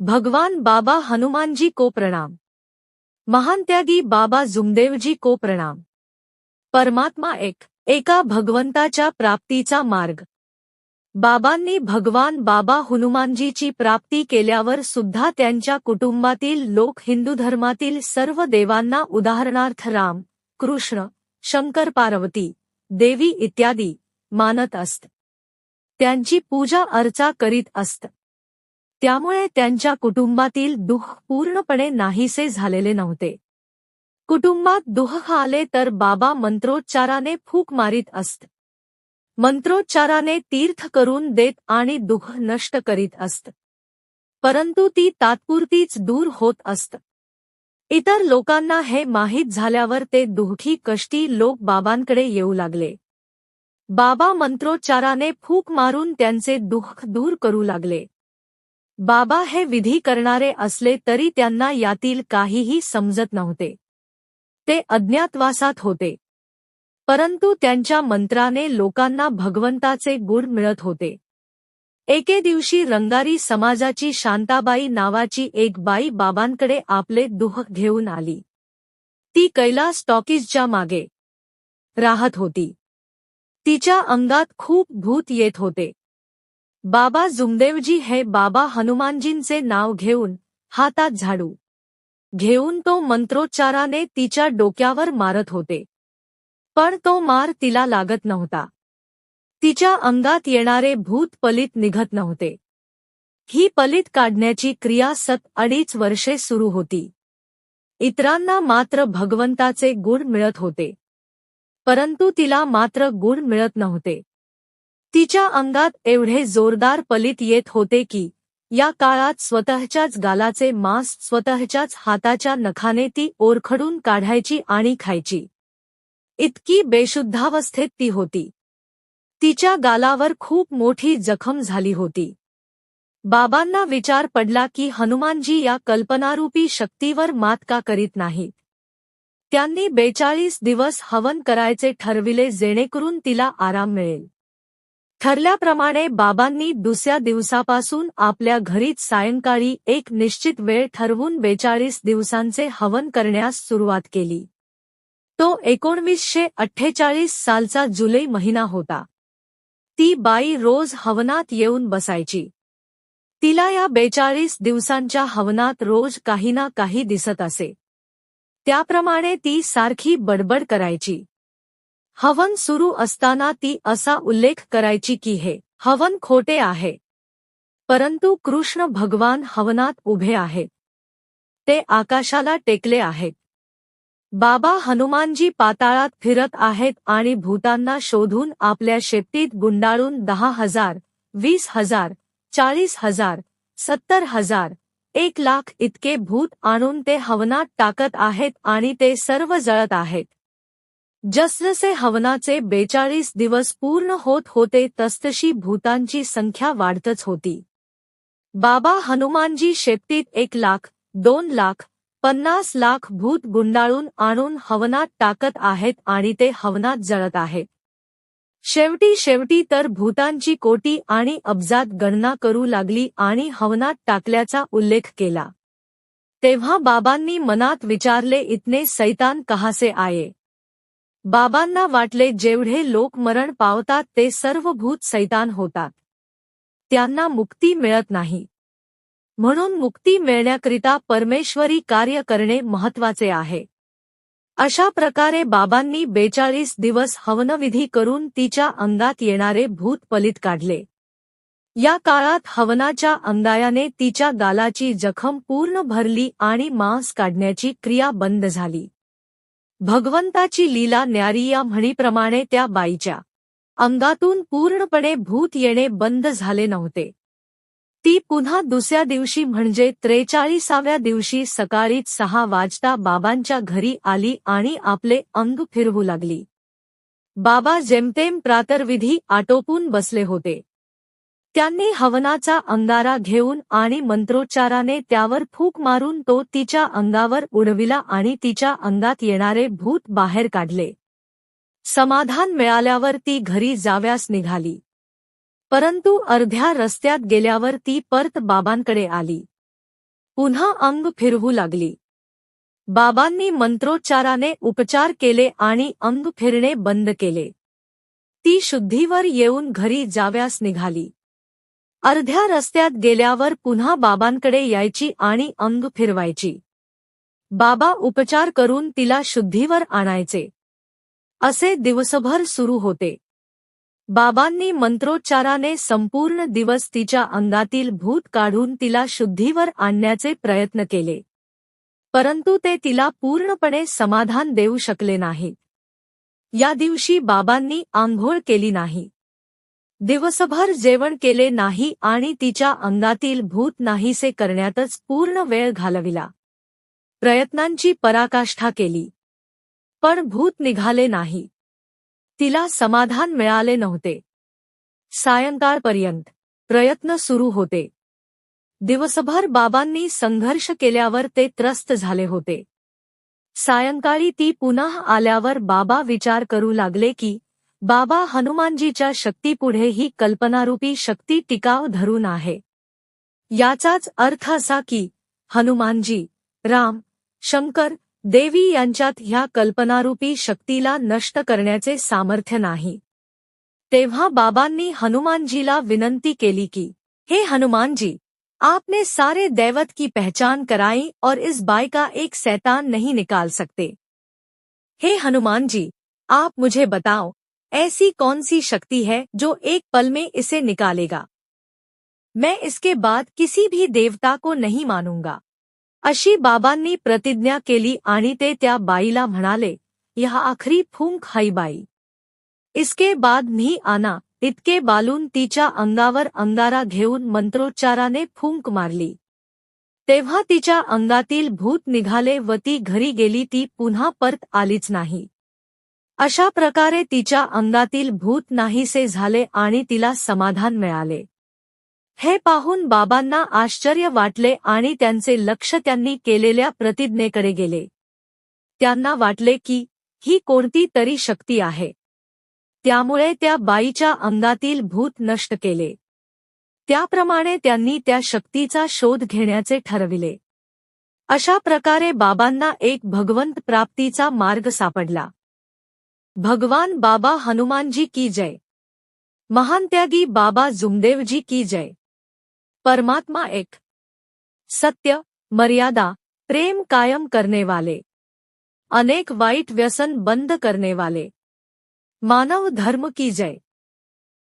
भगवान बाबा हनुमानजी को प्रणाम. महान त्यागी बाबा जुमदेवजी को प्रणाम. परमात्मा एक एका भगवंताच्या प्राप्तीचा मार्ग. बाबांनी भगवान बाबा हनुमानजीची प्राप्ती केल्यावर सुद्धा त्यांच्या कुटुंबातील लोक हिंदू धर्मातील सर्व देवांना उदाहरणार्थ राम कृष्ण शंकर पार्वती देवी इत्यादी मानत असत. त्यांची पूजा अर्चा करीत असत. त्यामुळे त्यांच्या कुटुंबातील दुःख पूर्णपणे नाहीसे झालेले नव्हते. कुटुंबात दुःख आले तर बाबा मंत्रोच्चाराने फूक मारीत असत. मंत्रोच्चाराने तीर्थ करून देत आणि दुःख नष्ट करीत असत. परंतु ती तात्पुरतीच दूर होत असत. इतर लोकांना हे माहीत झाल्यावर ते दुःखी कष्टी लोक बाबांकडे येऊ लागले. बाबा मंत्रोच्चाराने फूक मारून त्यांचे दुःख दूर करू लागले. बाबा हे विधी करणारे असले तरी त्यांना यातील काहीही समजत नव्हते. ते अज्ञातवासात होते. परंतु त्यांच्या मंत्राने लोकांना भगवंताचे गुण मिळत होते. एके दिवशी रंगारी समाजाची शांताबाई नावाची एक बाई बाबांकडे आपले दुःख घेऊन आली. ती कैलास टॉकीजच्या मागे राहत होती. तिच्या अंगात खूप भूत येत होते. बाबा जुमदेवजी हे बाबा हनुमानजींचे नाव घेऊन हातात झाडू. घेऊन तो मंत्रोच्चाराने तिच्या डोक्यावर मारत होते. पण तो मार तिला लागत नव्हता. तिच्या अंगात येणारे भूत पलित निघत नव्हते. ही पलित काढण्याची क्रिया सत अडीच वर्षे सुरू होती. इतरांना मात्र भगवंताचे गुण मिळत होते. परंतु तिला मात्र गुण मिळत नव्हते. तिच्या अंगात एवढे जोरदार पलित येत होते की या काळात स्वतःच्याच गालाचे मांस स्वतःच्याच हाताच्या नखाने ती ओरखडून काढायची आणि खायची. इतकी बेशुद्धावस्थेत ती होती. तिच्या गालावर खूप मोठी जखम झाली होती. बाबांना विचार पडला की हनुमानजी या कल्पनारूपी शक्तीवर मात का करीत नाहीत? त्यांनी बेचाळीस दिवस हवन करायचे ठरविले जेणेकरून तिला आराम मिळेल. ठरल्याप्रमाणे बाबांनी दुसऱ्या दिवसापासून आपल्या घरीच सायंकाळी एक निश्चित वेळ ठरवून बेचाळीस दिवसांचे हवन करण्यास सुरुवात केली. तो एकोणवीसशे अठ्ठेचाळीस सालचा जुलै महिना होता. ती बाई रोज हवनात येऊन बसायची. तिला या बेचाळीस दिवसांच्या हवनात रोज काही ना काही दिसत असे. त्याप्रमाणे ती सारखी बडबड करायची. हवन सुरू असताना ती असा उल्लेख करायची की हे हवन खोटे आहे. परंतु कृष्ण भगवान हवनात उभे आहेत ते आकाशाला टेकले आहेत. बाबा हनुमानजी पाताळात फिरत आहेत आणि भूतांना शोधून आपल्या शेपटीत गुंडाळून दहा हजार वीस हजार चाळीस हजार सत्तर हजार एक लाख इतके भूत आणून ते हवनात टाकत आहेत आणि ते सर्व जळत आहेत. जसजसे हवनाचे बेचाळीस दिवस पूर्ण होत होते तसतशी भूतांची संख्या वाढतच होती. बाबा हनुमानजी शेपटीत एक लाख दोन लाख पन्नास लाख भूत गुंडाळून आणून हवनात टाकत आहेत आणि ते हवनात जळत आहेत शेवटी शेवटी तर भूतांची कोटी आणि अब्जात गणना करू लागली आणि हवनात टाकल्याचा उल्लेख केला. तेव्हा बाबांनी मनात विचारले इतने सैतान कहासे आये? बाबांना वाटले जेवढे लोक मरण पावतात ते सर्व भूत सैतान होतात. त्यांना मुक्ती मिळत नाही. म्हणून मुक्ती मिळण्याकरिता परमेश्वरी कार्य करणे महत्त्वाचे आहे. अशा प्रकारे बाबांनी बेचाळीस दिवस हवनविधी करून तिच्या अंगात येणारे भूत पलित काढले. या काळात हवनाच्या अंगायाने तिच्या गालाची जखम पूर्ण भरली आणि मांस काढण्याची क्रिया बंद झाली. भगवंताची लीला न्यारी या म्हणीप्रमाणे त्या बाईच्या अंगातून पूर्णपणे भूत येणे बंद झाले नव्हते. ती पुन्हा दुसऱ्या दिवशी म्हणजे त्रेचाळीसाव्या दिवशी सकाळीच सहा वाजता बाबांच्या घरी आली आणि आपले अंग फिरवू लागली. बाबा जेमतेम प्रातर्विधी आटोपून बसले होते. त्यांनी हवनाचा अंगारा घेऊन आणि मंत्रोच्चाराने त्यावर फूक मारून तो तिच्या अंगावर उडविला आणि तिच्या अंगात येणारे भूत बाहेर काढले. समाधान मिळाल्यावर ती घरी जाव्यास निघाली. परंतु अर्ध्या रस्त्यात गेल्यावर ती परत बाबांकडे आली. पुन्हा अंग फिरवू लागली. बाबांनी मंत्रोच्चाराने उपचार केले आणि अंग फिरणे बंद केले. ती शुद्धीवर येऊन घरी जाव्यास निघाली. अर्ध्या रस्त्यात गेल्यावर पुन्हा बाबांकडे यायची आणि अंग फिरवायची. बाबा उपचार करून तिला शुद्धीवर आणायचे. असे दिवसभर सुरू होते. बाबांनी मंत्रोच्चाराने संपूर्ण दिवस तिच्या अंगातील भूत काढून तिला शुद्धीवर आणण्याचे प्रयत्न केले. परंतु ते तिला पूर्णपणे समाधान देऊ शकले नाहीत या दिवशी बाबांनी आंघोळ केली नाही. दिवसभर जेवण केले नाही आणि तिच्या अंगातील भूत नाहीसे करण्यातच पूर्ण वेळ घालविला. प्रयत्नांची पराकाष्ठा केली. पण भूत निघाले नाही. तिला समाधान मिळाले नव्हते. सायंकाळपर्यंत प्रयत्न सुरू होते. दिवसभर बाबांनी संघर्ष केल्यावर ते त्रस्त झाले होते. सायंकाळी ती पुन्हा आल्यावर बाबा विचार करू लागले की बाबा हनुमानजीच्या शक्तीपुढे ही कल्पनारूपी शक्ती टिकाव धरून आहे. याचाच अर्थ असा की, हनुमानजी, राम, शंकर, देवी यांच्यात ह्या कल्पनारूपी शक्तीला नष्ट करण्याचे सामर्थ्य नाही. तेव्हा बाबांनी हनुमानजीला विनंती केली की, हे हनुमानजी, आपने सारे दैवत की पहचान कराई और इस बाई का एक सैतान नहीं निकाल सकते. हे हनुमान जी आप मुझे बताओ ऐसी कौन सी शक्ति है जो एक पल में इसे निकालेगा? मैं इसके बाद किसी भी देवता को नहीं मानूँगा। अशी बाबांनी प्रतिज्ञा केली आणि ते त्या बाईला म्हणाले, यह आखरी फूंक हाई बाई। इसके बाद मी आना, इतके बालून तिच्या अंगावर अंगारा घेऊन मंत्रोच्चाराने फूंक मारली. तेव्हा तिच्या अंगातील भूत निघाले व ती घरी गेली ती पुन्हा परत आलीच नाही. अशा प्रकारे तिच्या अंगातील भूत नाहीसे झाले आणि तिला समाधान मिळाले. हे पाहून बाबांना आश्चर्य वाटले आणि त्यांचे लक्ष त्यांनी केलेल्या प्रतिज्ञेकडे गेले. त्यांना वाटले की ही कोणती तरी शक्ती आहे. त्यामुळे त्या बाईच्या अंगातील भूत नष्ट केले. त्याप्रमाणे त्यांनी त्या शक्तीचा शोध घेण्याचे ठरविले. अशा प्रकारे बाबांना एक भगवंत प्राप्तीचा मार्ग सापडला. भगवान बाबा हनुमान जी की जय। महान त्यागी बाबा जुमदेव जी की जय। परमात्मा एक। सत्य, मर्यादा, प्रेम कायम करने वाले। अनेक वाइट व्यसन बंद करने वाले। मानव धर्म की जय।